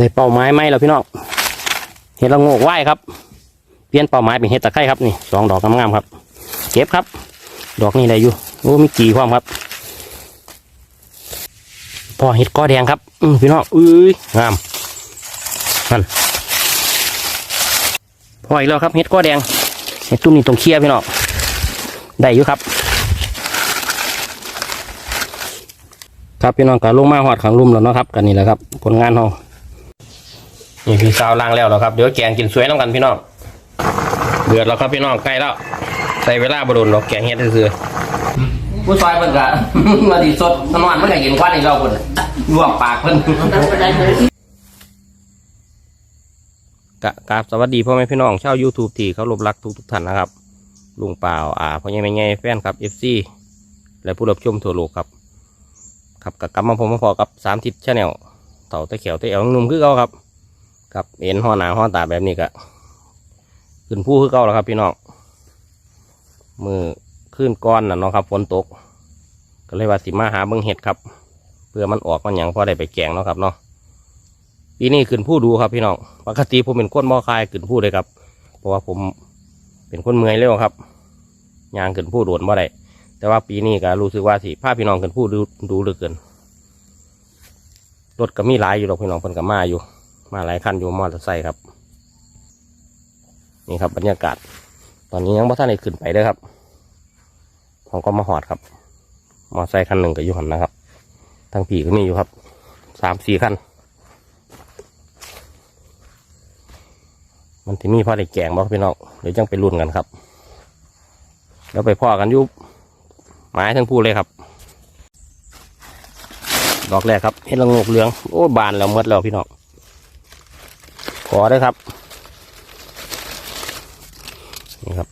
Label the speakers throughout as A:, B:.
A: ได้เป้าไม้ไหมแล้วพี่น้องเห็ดละโงกไหวครับ เปลี่ยนเป้าไม้เป็นเห็ดตะไคร้ครับนี่สองดอกงามๆครับ เก็บครับ ดอกนี้ได้อยู่โอ้มีกี่ความครับ พอเห็ดก้อแดงครับอืพี่น้องอุ้ยงามนั่นพออีกแล้วครับเห็ดก้อแดงเห็ดตุ้มนี่ตรงเคลียพี่น้องได้อยู่ครับครับพี่น้องก็ลงมาหอดขังลุ่มแล้วเนาะครับกันนี่แหละครับผลงานเรา นี่พี่สาวล้างแล้วแล้วครับ เดี๋ยวแกงกินสวยน้ำกันพี่น้อง เดือดแล้วครับพี่น้องใกล้แล้ว ใส่เวลาบรุนหรอกแกงเฮ็ดคือๆผู้ชายเพิ่นก็มาดีสดนอนเพิ่นก็เห็นควันอีกแล้วเพิ่นลวกปากเพิ่นกะกราบสวัสดีพ่อแม่พี่น้องชาว YouTube ที่เขารบรักทุกทุกๆท่านนะครับ ลุงเปล่าอ่าพ่อใหญ่แม่ใหญ่แฟนครับ FC และผู้รับชมทั่วโลกครับ ครับกับกลับมาผมมาพอกับสามทิศชาแนลเต่าตะเขียวตะเอวหนุ่มคือเก่าครับ กับเอ็นห่อหนาห่อตาแบบนี้ก็ขึ้นผู้คือเก่าแล้วครับ พี่น้องมือขึ้นก้อนน่ะเนาะครับฝนตก ก็เลยว่าสิมาหาเบิ้งเห็ดครับ เพื่อมันออกมันหยังพอได้ไปแกงเนาะครับเนาะปีนี้ขึ้นผู้ดูครับพี่น้องปกติผมเป็นคนมอคายขึ้นผู้เลยครับ เพราะว่าผมเป็นคนเมื่อยเร็วครับยางขึ้นผู้โดดบ่ได้แต่ว่าปีนี้ก็รู้สึกว่าสิพาพพี่น้องกันพูดดูดูเหลือเกินรถก็มีหลายอยู่หรอกพี่น้องเพิ่นก็มาอยู่ มาหลายคันอยู่มอเตอร์ไซค์ครับ นี่ครับบรรยากาศ ตอนนี้ยังบ่ท่านได้ขึ้นไปเด้อครับผมก็มาหอดครับ มอเตอร์ไซค์คันหนึ่งก็อยู่หันนะครับทางผีก็มีอยู่ครับสามสี่คันมันที่มีพ่อได้แกงบ่พี่น้องเดี๋ยวจังไปรุ่นกันครับ แล้วไปพ่อกันยุบไม้ทั้งพูเลยครับ ดอกแรกครับเห็ดละงกเหลืองโอ้บานแล้วหมดแล้วพี่น้อง ขอได้ครับ นี่ครับ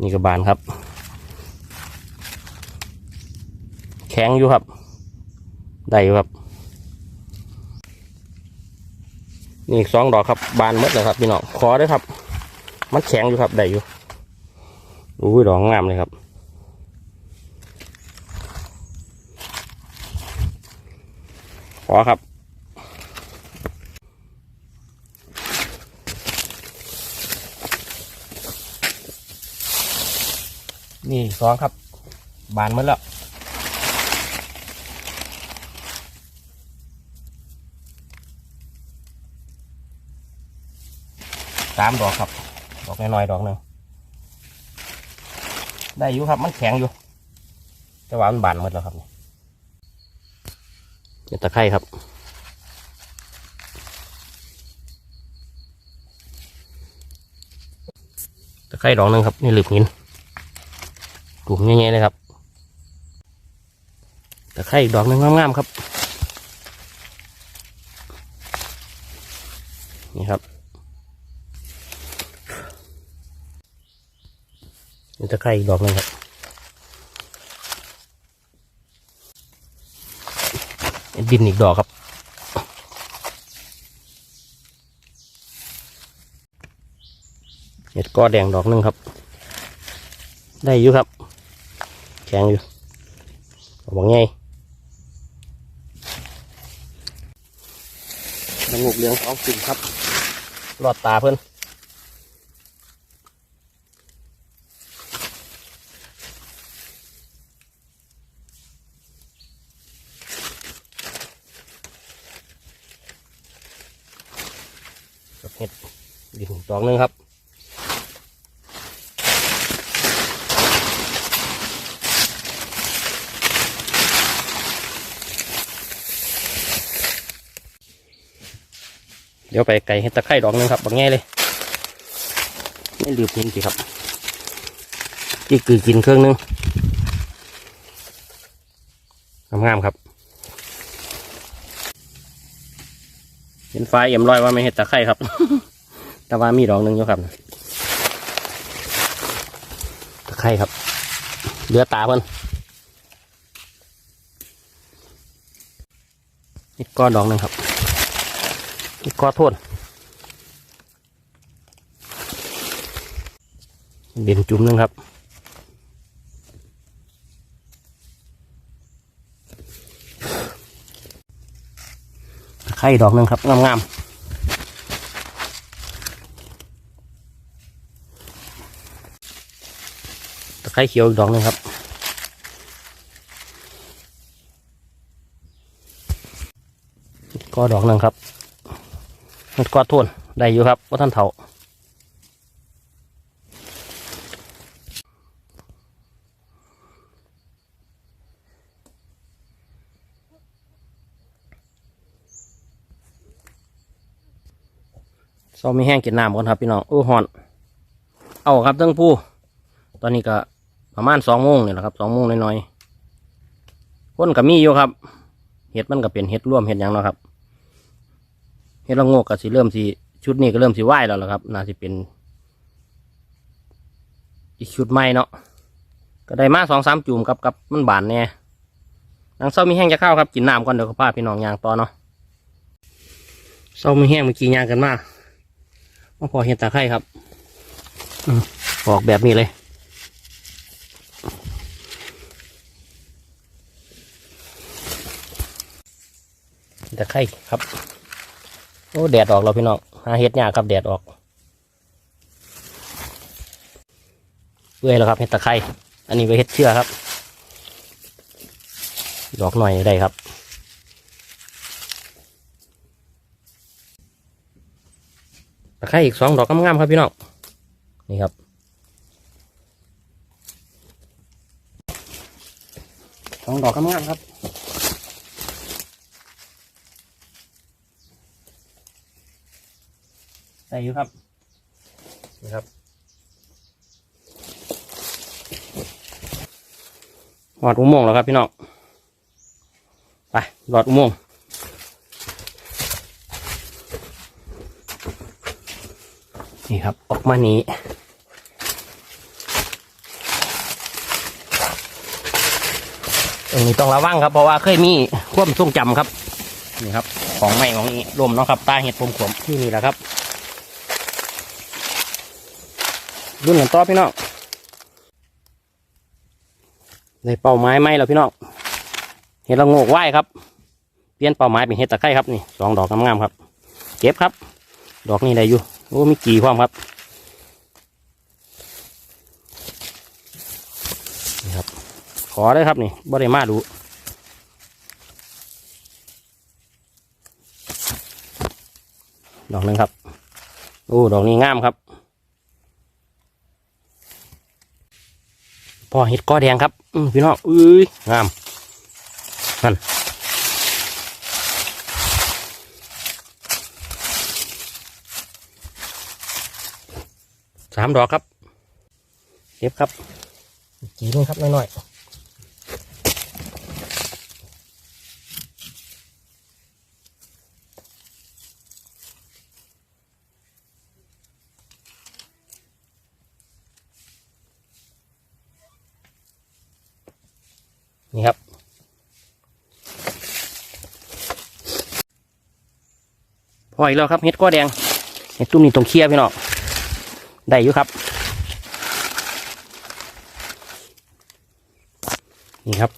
A: นี่ก็บานครับ แข็งอยู่ครับ ได้อยู่ครับ นี่สองดอกครับ บานหมดแล้วครับพี่น้อง ขอได้ครับ มันแข็งอยู่ครับ ได้อยู่อุ้ยดอกงามเลยครับขอครับ นี่สองครับ บานหมดแล้วสามดอกครับ ดอกน้อยๆดอกหนึ่งได้อยู่ครับ มันแข็งอยู่ แต่ว่ามันบานหมดแล้วครับนี่ตะไคร่ครับตะไคร่ดอกหนึ่งครับ นี่หลืบหิน กลุ่มง่ายๆเลยครับตะไคร่อีกดอกหนึงงามๆครับนี่ครับนี่ตะไคร้อีกดอกหนึงครับดินอีกดอกครับเห็ดก้อแดงดอกหนึงครับ ได้อยู่ครับ แข็งอยู่บอกไงมันงูเหลืองเอากินครับรอดตาเพื่อนกับเห็ดดินดอกหนึงครับ ดี๋ยวไปไก่เห็ดตะไคร่ดอกหนึงครับบางแง่เลยไม่ลืมทิ้งสิครับที่คือกินเครื่องหนึงงามๆครับ เห็นไฟเอ็มร้อยว่าไม่เห็ดตะไคร่ครับ แต่ว่ามีดอกหนึ่งอยู่ครับตะไคร่ครับเหลือตาเพิ่นอีกก้อนดอกหนึ่งครับอี กก้อนโทษเด่นจุ่มหนึ่งครับไข่ดอกหนึ่งครับ งามๆตะไคร้เขียวอีกดอกหนึ่งครับ ก็ดอกหนึ่งครับ มันก็ทนได้อยู่ครับว่าท่านเถาซอมมีแห้งกินน้ำก่อนครับพี่น้องโอ้หอน เอาครับตั้งผู้ ตอนนี้ก็ประมาณสองโมงนี่แหละครับสองโมงน้อยๆคนกับมีอยู่ครับ เห็ดมันก็เป็นเห็ดร่วมเห็ดยังเนาะครับ เห็ดละโงกก็สิเริ่มสิชุดนี้ก็เริ่มสิไหวแล้วล่ะครับ น่าสิเป็น อีกชุดใหม่เนาะก็ได้มาสองสามจุ่มกับกับมันบานแน่นางเศร้ามีแห้งจะเข้าครับกินน้ำก่อนเดี๋ยวเขาพาพี่น้องยางต่อเนาะเศร้ามีแห้งเมื่อกี้ยางกันมากมาพอเห็ดตาไคร่ครับออกแบบนี้เลยตะไคร่ครับ อ้แดดออกแล้วพี่น้องหาเห็ดยากครับแดดออกเปื่อยแล้วครับเห็ดตะไคร่อันนี้ไว้เห็ดเชื่อครับ ดอกหน่อยได้ครับตะไคร่อีกสองดอกงามๆครับพี่น้องนี่ครับสองดอกงามๆครับ ใส่อยู่ครับนี่ครับหลอดอุโมงค์แล้วครับพี่น้องไปหลอดอุโมงค์นี่ครับ ออกมานี้ตรงนี้ต้องระวังครับเพราะว่าเคยมีความทรงจำครับ นี่ครับ ของใหม่ของนี้ลมเนาะครับ ตาเห็ดผมขวมที่นี่แหละครับ รุ่นกันต่อพี่น้องในเป่าไม้ไหมแล้วพี่น้องเห็ดละโงกไหวครับ เปลี่ยนเป่าไม้เป็นเห็ดตะไคร้ครับนี่สองดอกงามๆครับ เก็บครับ ดอกนี้ได้อยู่โอ้มีกี่ความครับนี่ครับ ขอได้ครับนี่บ่ได้มาดูดอกหนึ่งครับโอ้ดอกนี้งามครับ อเห็ดก้อแดงครับอืพี่น้องอุ้ยงามนั่นสามดอกครับเก็บครับอีกกี่นึงครับน้อยๆ นี่ครับ พออีกแล้วครับเห็ดก้อแดงเห็ดตุ้มนี่ตรงเคียพี่น้องได้อยู่ครับ นี่ครับ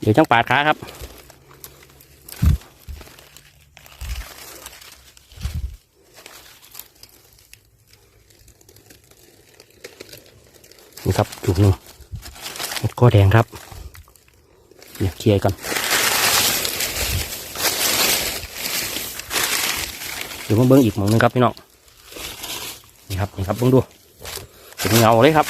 A: เดี๋ยวจังปาดขาครับ นี่ครับจุกหนึ่ง็ดก้อแดงครับเดี๋ยวเคลียร์ก่อนเดี๋ยวมาเบิ้งอีกหมองหนึงครับพี่น้องนี่ครับนี่ครับเบิ้งดูเป็นเงาเลยครับ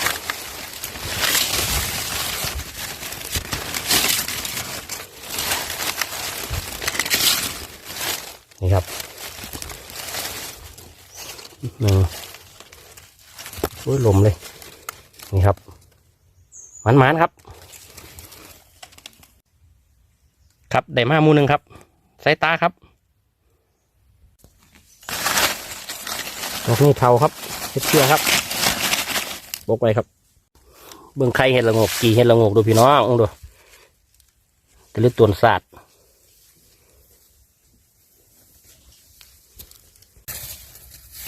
A: นี่ครับหนึ่งโอ้ยลมเลย มันมันๆครับ ครับได้มามูหนึ่งครับสายตาครับดอกนี้เทาครับเห็ดเชื่อครับบกไปครับ เบื้องไข่เห็ดละงกกี่เห็ดละงกดูพี่น้องดูแต่ลึกตัวศาสตร์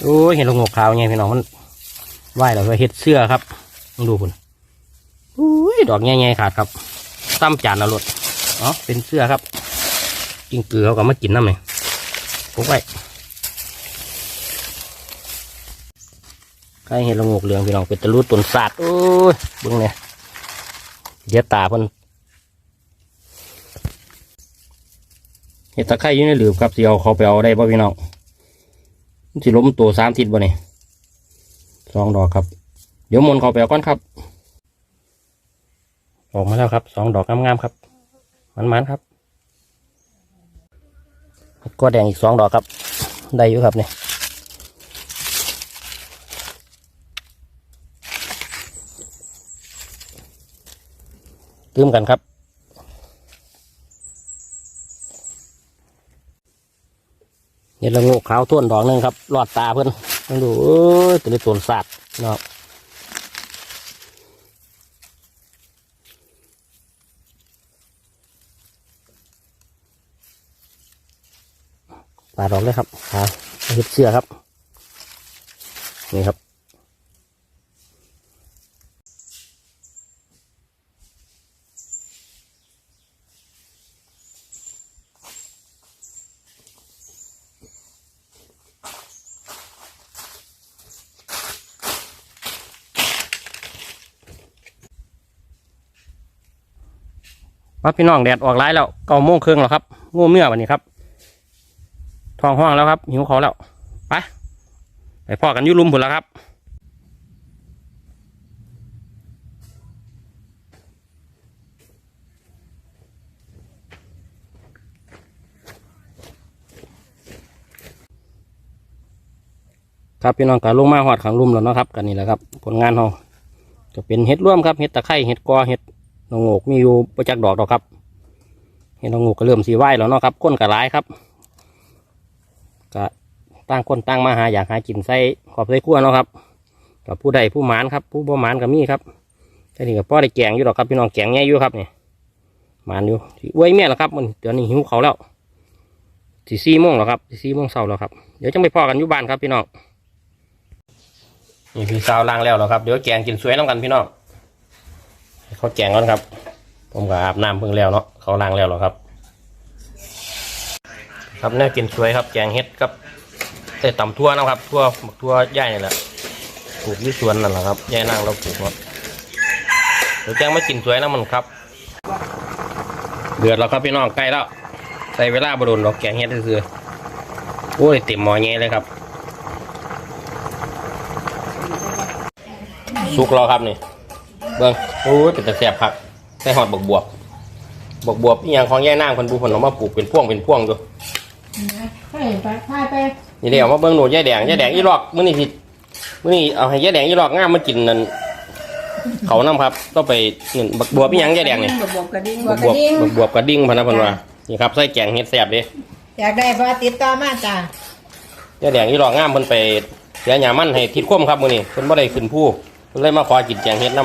A: โอ้ยเห็ดละงกขาวไงพี่น้องมันไหวแล้วเห็ดเสื้อครับต้องดูคุณ อุ้ยดอกใหญ่ๆขาดครับซ้ำจานนะรถอ๋อเป็นเสื้อครับกินเกลือเขาก็มากินน้ำเลยพกไว้ใครเห็นละงกเหลืองพี่น้องเป็นตะลุดตนศาสตร์โอ้ยบึ้งเนี่ยเดี๋ยวตาพิ่นเห็ดตะไคร้อยู่ในหลืบครับสิเอาเขาไปเอาได้ป่ะพี่น้องมันสิล้มตัวสามทิศบ่เนี่ยสองดอกครับ เดี๋ยวมนเขาไปเอาก้อนครับ ออกมาแล้วครับสองดอกงามๆครับมันๆครับก็แดงอีกสองดอกครับ ได้อยู่ครับเนี่ยตื้มกันครับ เนี่ยละโงกขาวท่วนดอกหนึงครับรอดตาเพื่อนดูเอ้ยตัวนี้ตัวสัตว์เนาะ ดอกเลยครับขาเห็ดเสื้อครับ นี่ครับว่าพี่น้องแดดออกร้ายแล้วเก้าโมงครึ่งแล้วครับงูเมื่อวันนี้ครับ ท้องห้องแล้วครับ หิวเขาแล้ว ไป ไปพ่อกันยุลุมผุนแล้วครับครับพี่น้องการลงมาหอดขังลุมแล้วนะครับกันนี่แหละครับผลงานเราจะเป็นเห็ดร่วมครับเห็ดตะไคร้เห็ดกอเห็ดนงโงกมีอยู่ประจักดอกดอกครับ เห็ดนงโงกก็เริ่มสีไหวแล้วเนาะครับก้นกระไรครับ ก็ตั้งคนตั้งมาหาอยากหากินใส่ขอบใส่ขั้วเนาะครับกับผู้ใดผู้หมานครับ ผู้บ่หมานก็มีครับแต่นี่ก็พ่อได้แกงอยู่หรอกครับพี่น้องแกงแง่อยู่ครับเนี่ยหมานอยู่ที่อวยแม่แล้วครับมันเดี๋ยวนี้หิวเขาแล้วสี่สี่โมงแล้วครับสี่สี่โมงเช้าแล้วครับเดี๋ยวจะไปพ่อกันอยู่บ้านครับพี่น้องนี่พี่สาวล้างแล้วแล้วครับเดี๋ยวแกงกินสวยน้ำกันพี่น้องเขาแกงก่อนครับ ผมก็อาบน้ำเพิ่งแล้วเนาะเขาล้างแล้วแล้วครับ ครับน่ากินสวยครับแกงเห็ดครับแต่ตำทั่วนะครับทั่วบักทั่วใหญ่นี่แหละปลูกที่สวนนั่นแหละครับย่ายนางเราปลูกครับเดี๋ยวแจ้งไม่กินสวยนะมันครับ เดือดแล้วครับพี่น้องใกล้แล้วใส่เวลาบรุนดอกแกงเห็ดคือโอ้ยเต็มหม้อเงี้ยเลยครับสุกแล้วครับนี่เบิ้งโอ้ยเป็นตะแสบผักใส่หอดบวบบวบบวบบวบอีหยังของแย่ายนางคนบูผลออกมาปลูกเป็นพ่วงเป็นพ่วงอยู่
B: ใช่ไปพายไป
A: นี่เดี๋ยวมาเบิ่งหนูยายแดงยายแดงอีหลอกมื้อนี้สิมื้อนี้เอาให้ยายแดงอีหลอกงามมากินนั่นเขานํครับต้องไปนี่บักบวบอีหยังยายแดงนี่
B: บวบบวบกระดิ่ง
A: บักบวบบักบวบกระดิ่งพะนะเพิ่นว่านี่ครับใส่แกงเฮ็ดแซ่บเด้
B: อยากได้พอติดต่อมาจ้ายา
A: ยแดงอีหลอกงามเพิ่นไปเสียหยามันให้ทิดคมครับมื้อนี้เพิ่นบ่ได้ขึ้นผู้เพิ่นเลยมาขอกินแกงเฮ็ดนํ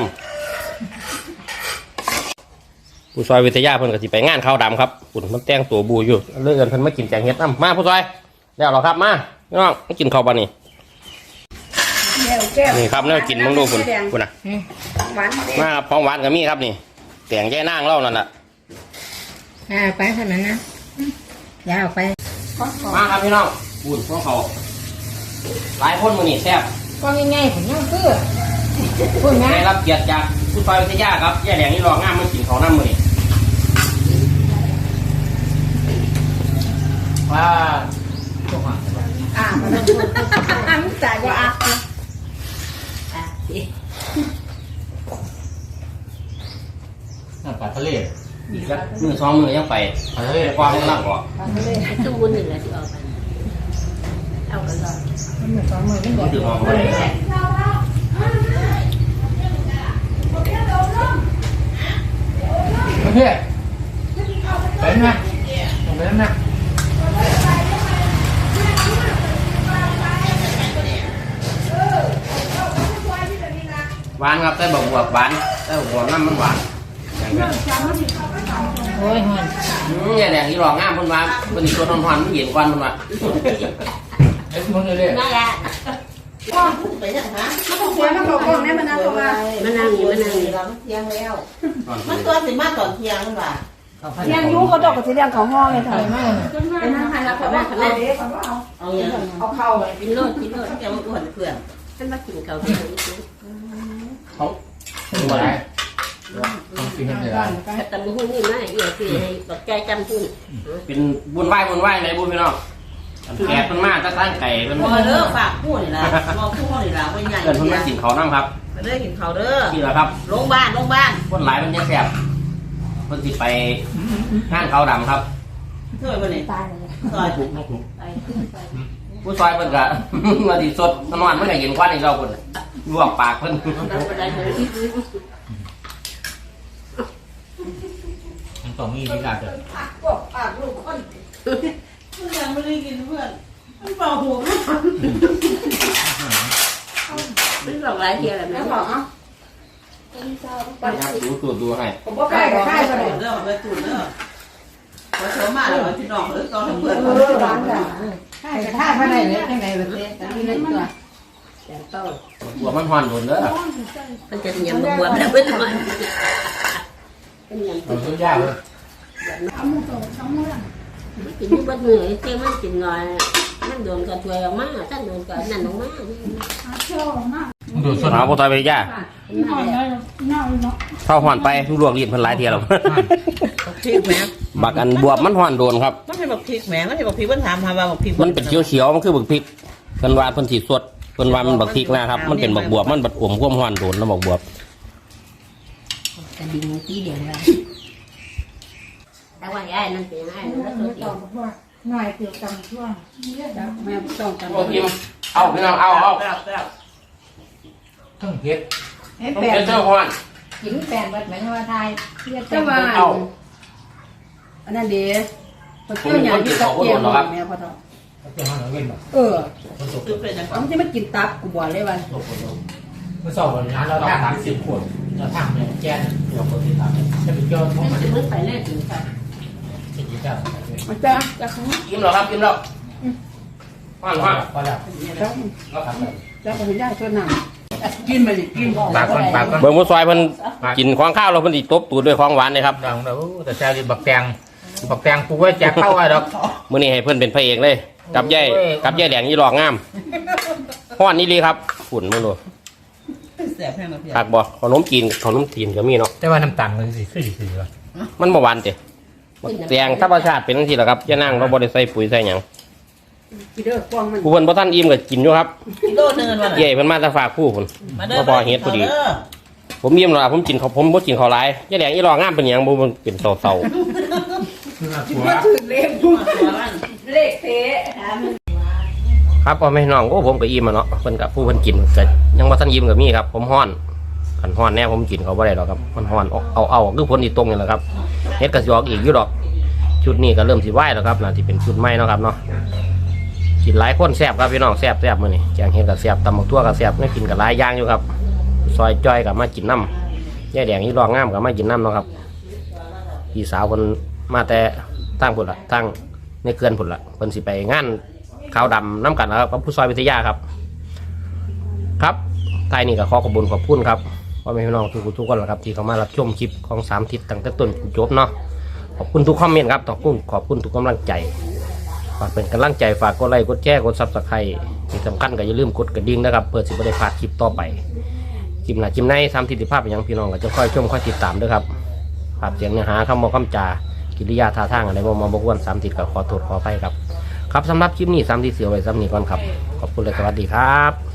A: ผู้ซอยวิทยาเพิ่นก็สิไปงานข้าวดำครับปุ่นมันแต่งตัวบูอยู่เลยเอิ้นเพิ่นมากินแกงเฮ็ดนํมาผู้ซอยแล้วเหรอครับมาพี่น้องมากินข้าวบัดนี้
B: แก้วแก้ว
A: นี่ครับเนี่ยกินมึงดูคุณคุณนะ
B: หวาน
A: มาครับของหวานกับมีครับนี่แกงแย่นางเล่านั่นแหละ
B: อ่าไปเท่านั้นนะอยาเอาไป
A: มาครับพี่น้องบุญพวกเขาหลายคนมือนี่แซ่บ
B: ก็ง่ายๆผมยังเพื่อพูดนะ
A: ได้รับเกียรติจากผู้ซอยวิทยาครับย่าแดงนี่รองามมากินเขาวน้ำมือนี่ ว่า
B: อ่ามันต้องพูดมันจ่ายว่าอะอะ
C: น้ำปลาทะเล
A: อีกสักมือสองมือยังไปไปความยังนั่งก่อน
D: ตู้วุ้นหนึ่งแล้วที่เอาไปเอากันเลย
B: มันเหมือนสองมือมันบ
A: นี่
B: อก
A: คือมองไปเลย
C: โอเคไปนะไปนะ
A: ห วานครับแต่บอกบวบหวานแต่บอกบวบน้ำมันหวานอย่างนั้น
B: โอ้ยหอน
A: อืมย่าแดงนี่รองามเพิ่นว่าเพิ่นสิตัวทอนๆมันเย็นกว่าเพิ่นว่า
C: ไอ้คนเลย
D: นั่นแหละ
B: ไปยังฮะมันต้องสวยมันเขากล้องแน่มันนั่งเข้ามา
D: มานั่งอยู่มานั่งอยู่
B: เราเที่ยงแล้ว มันตัวสิมาตอนเที่ยงมันว่า
E: เลี้ยงยูเขาดอกกับสีเลี้ยงเขาห้องเลยเถ
C: ไป
E: อะ
C: มากเลย
B: เป็นทางไทยแล้วเขาว่าเขาเด็กเขาว่าเอา
D: เอาอย่าง
B: เอาเข้าเลย
D: กินโลดกินโลด
B: แกว่าอ้วนเพื่อน
D: ฉันมากินเขาที่ไหน
C: เขาดูอะไรต้องกินกันเลย
D: แต่ตำหูนี่มาเอี่ยคือให้บักใจจำพุ่น
A: เป็นบุญไหว้บุญไหว้เลยบุญพี่น้องอันแก่เป็นมากก็ตั้งไก่เป็น
B: พอเด้อฝากพูดนี่ล่ะมองพูดนี่ล่ะว่าใหญ่
A: เกินเพิ่นมากินเขาวน้ำครับ
B: มาเด้อกินข้าวเด้อ
A: ที่ละครับ
B: โรงพยาบาลโรงพยาบาล
A: คนหลายมันยังแสบเพิ่นสิไปห้างเขาวดำครับ
B: ช่วยบ่นี่
E: ตายเลย
B: ซอย
C: ถูกนกถูก
A: ผู้ซอยเพิ่นก็มาดีสดนอนเพิ่นก็เห็นควันอีกเราเพิ่น ลวกปากเพิ่น
D: เราไปได้เลย
C: มันต้องมีวิธีการเดิน
B: ปากกบปากลูกคนเพื่อนไม่ได้กินเพื่อนมันเป่าหัวมัน
D: มันหลอกหลายเที่ยวแล้ว
B: แล้
D: นะ
B: วบอกเอ้า
A: ครับดูตูดดูให้
B: ผมบ่ใกล้กับใกล้ก็ได้เด้อไปตูดเด้อพอเช้ามาแล้วพี่น้องเอ้ยตอนเพื่อน
E: เออร้านจ้ะใช่กระทะภายในเลยยังไงแบบนี้แต่นี่เล็กตัว
D: แต่เต้า
A: หัวมันห่อนโดนเด้อ
D: มันจะยำบวมแล้วเพื่อนมันเป็นยำ
C: เราต้องยากเลย
D: กินอยู่บัดเหนื่อยเจ้ามันกินหน่อยมันโดนกระถวยออกมาท่านโดนกระนั่นออกมา
C: มึงดูส่วน
A: เอาบ่ต่อยไปย่า
D: นั่นแหละ
A: เข้าห่อนไปลวกลิ้นเพิ่นหลายเที่ยแล้ว
B: พริกแหม
A: บักอันบวบมันห่อนโดนครับ
B: มันเป็นบักพริกแหมมันเป็นบักพริกมันถามหาว่าบักพริก
A: มันเป็นเขียวๆมันคือบักพริกเพิ่นว่าเพิ่นสิสด เพิ่นว่ามันบักพริกนะครับ มันเป็นบักบวบมันบัดอมความห่อนโดนแล้วบักบวบ
D: กระดิ่งตีเดียวเลยแต่ว่าไอ้นั่นเป็นไอ้นั่นแล้วตัวเดียว
E: ง่ายเกี่ยวกับช่วงแม่ต้องกัน
A: เอาพิมเอาพี่น้องเอาเอา
B: แซ่บแซ่บ
C: เครื่องเฮ็ด
E: เห็น
A: ต้อง
E: แปด
A: เป็นเจ้าห่อน
E: กินแปดบัดหมายว่าไทยเทียบ
B: แต่ว่า
A: เอา
B: อันนั้นดีพอเที่ยวใหญ่ที่ตะเกียบแม่พอทอ
C: เจ้าห้องเว้นแบบ
E: เออ
C: มันสก
B: คือเป็นจัง
E: ผมจะไม่กินตับกูบอกเลยว่า
C: สุกคนเมื่อสอบวันนั้นเราทำสิบขวดเราทำเนี่ยแกนเราคนที่ทำจะเป็นยอดของ
D: มั
C: มัน
D: จะมึงไปเลยถึงค่ะ
C: จะกินได้
E: มันจะจะของ
A: กินแล้วครับกินแล้วห่อนห่อน
C: พอแล้ว
E: จะจะของย่าตัวหนังกินมาดิกิน
C: ปากก่อนปากก่อน
A: เบิ่งผู้ซอยเพิ่นกินของข้าวเราเพิ่นสิตบตูดด้วยของหวานเลยครับ
C: ดังแล้วแต่แซวดิบักแตงบักแตงปูไว้แจกเข้าไว้ดอก
A: มื้อนี้ให้เพิ่นเป็นพระเอกเลย กับยาย
C: โอ้ย
A: กับยายแหลงยี่หลอกงามห่อนนี่ลีครับฝุ่นมึงดู
B: แซ่บแห้งนะพี่
A: คักบ่ขนมจีนขนมจีนก็มีเนาะ
C: แต่ว่าน้ำตาลมันสิขึ้นสิ
A: มันบ่หวานติบักแตงธรรมชาติเป็นจังซี่แหละครับอย่านั่งเราบ่ได้ใส่ปุ๋ยใส่หยัง
E: กินเด้อกวางมัน
A: ผู้เพิ่นบ่ทันอิ่มก็กินอยู่ครับ
B: กิโลนึงวัน
A: เย่เพิ่นมาแตะฝากผู้พุ่น
B: มาเด้อ
A: บ่พอเฮ็ดพอดี ผมอิ่มแล้วล่ะผมกินข้าวผมบ่กินข้าวหลายยายแหลงยี่หลอกงามเป็นหยังบ่มันเป็นเศร้า
C: คือมาตัว
E: เลขเท
A: ครับพ่อแม่น้องโอ้ผมก็อิ่มแล้วเนาะเพิ่นกับผู้เพิ่นกินก็ยังบ่ทันอิ่มก็มีครับ ผมฮ้อนคันฮ้อนแน่ผมกินเขาบ่ได้หรอกครับมันฮ้อนเอาเอาเอาคือผลที่ตรงนี่แหละครับเฮ็ดก็สิออกอีกอยู่ดอก ชุดนี้ก็เริ่มสิไหวแล้วครับน่าสิเป็นชุดใหม่เนาะครับเนาะกินหลายคนแซ่บครับพี่น้องแซ่บแซ่บมื้อนี้แกงเฮ็ดก็แซ่บตำบักทั่วก็แซ่บนี่กินก็หลายอย่างอยู่ครับ ซอยจ้อยก็มากินน้ำยายแดงยี่หลอกงามก็มากินน้ำเนาะครับพี่สาวเพิ่นมาแต่ทางพุ่นละทาง ในเขื่อนพุ่นละเพิ่นสิไปงานขาวดำน้ำกันนะครับกับผู้ซอยวิทยาครับ ครับท้ายนี้ก็ขอขอบคุญขอบคุณครับพ่อแม่พี่น้องทุกทุกคนแหละครับที่เข้ามารับชมคลิปของสามทิศตั้งแต่ต้นจบเนาะขอบคุณทุกคอมเมนต์ครับขอบคุณขอบคุณทุกกำลังใจฝากเป็นกำลังใจฝากกดไลค์กดแชร์กดซับสไครต์ที่สำคัญก็อย่าลืมกดกระดิ่งนะครับเพื่อสิบได้พลาดคลิปต่อไปคลิปหน้าคลิปในทำทิศภาพไปยังพี่น้องก็จะค่อยชมค่อยติดตามด้วยครับภาพเสียงเนื้อหาคำบอกคำจา กิริยาท่าทางอะไรบ่มาบกวนสามติดกับขอโทษขออภัยครับ ครับสำหรับคลิปนี้สามทิศเสียไว้สำนีก่อนครับ ขอบคุณและสวัสดีครับ